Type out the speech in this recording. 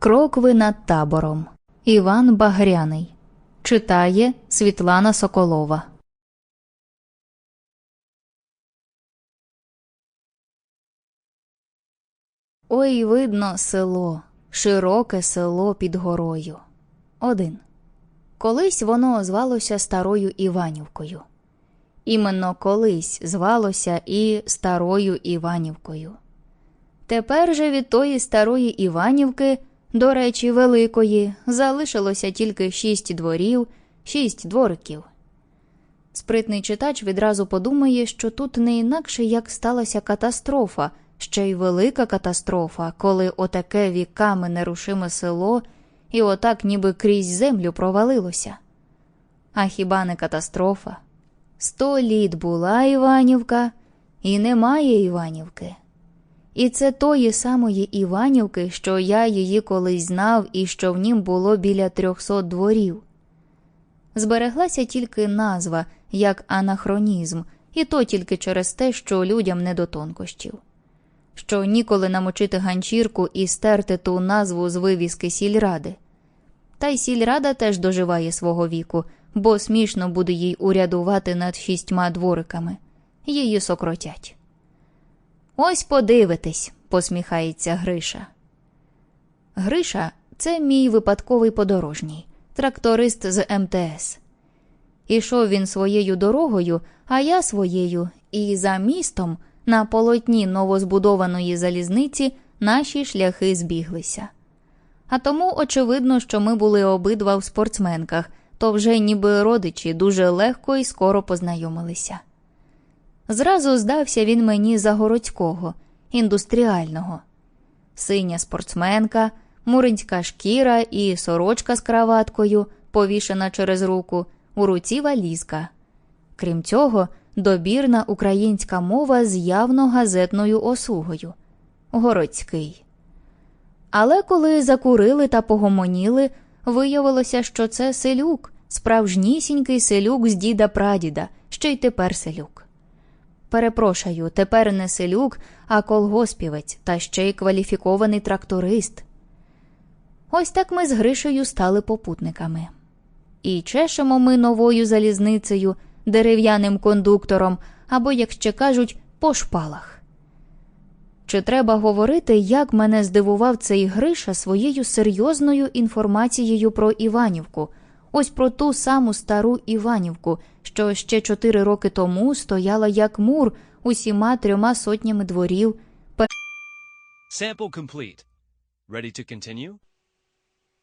Крокви над табором. Іван Багряний. Читає Світлана Соколова. Ой, видно село, широке село під горою. Один. Колись воно звалося Старою Іванівкою. Іменно колись звалося і Старою Іванівкою. Тепер же від тої старої Іванівки, до речі, великої, залишилося тільки шість дворів, шість двориків. Спритний читач відразу подумає, що тут не інакше як сталася катастрофа, ще й велика катастрофа, коли отаке віками нерушиме село і отак ніби крізь землю провалилося. А хіба не катастрофа? Сто літ була Іванівка, і немає Іванівки. І це тої самої Іванівки, що я її колись знав і що в нім було біля трьохсот дворів. Збереглася тільки назва як анахронізм, і то тільки через те, що людям не до тонкощів. Що ніколи намочити ганчірку і стерти ту назву з вивіски сільради. Та й сільрада теж доживає свого віку, бо смішно буде їй урядувати над шістьма двориками. Її сокротять. Ось подивитесь, посміхається Гриша. Гриша це мій випадковий подорожній, тракторист з МТС. Ішов він своєю дорогою, а я своєю, і за містом на полотні новозбудованої залізниці наші шляхи збіглися. А тому очевидно, що ми були обидва в спортсменках, то вже ніби родичі дуже легко і скоро познайомилися. Зразу здався він мені за городського, індустріального. Синя спортсменка, муринська шкіра і сорочка з краваткою, повішена через руку, у руці валізка. Крім цього, добірна українська мова з явно газетною осугою городський. Але коли закурили та погомоніли, виявилося, що це селюк, справжнісінький селюк з діда прадіда, ще й тепер селюк. Перепрошую, тепер не селюк, а колгоспівець та ще й кваліфікований тракторист. Ось так ми з Гришею стали попутниками. І чешемо ми новою залізницею, дерев'яним кондуктором або, як ще кажуть, по шпалах. Чи треба говорити, як мене здивував цей Гриша своєю серйозною інформацією про Іванівку, ось про ту саму стару Іванівку, що ще чотири роки тому стояла як мур усіма трьома сотнями дворів, Sample complete. Ready to continue?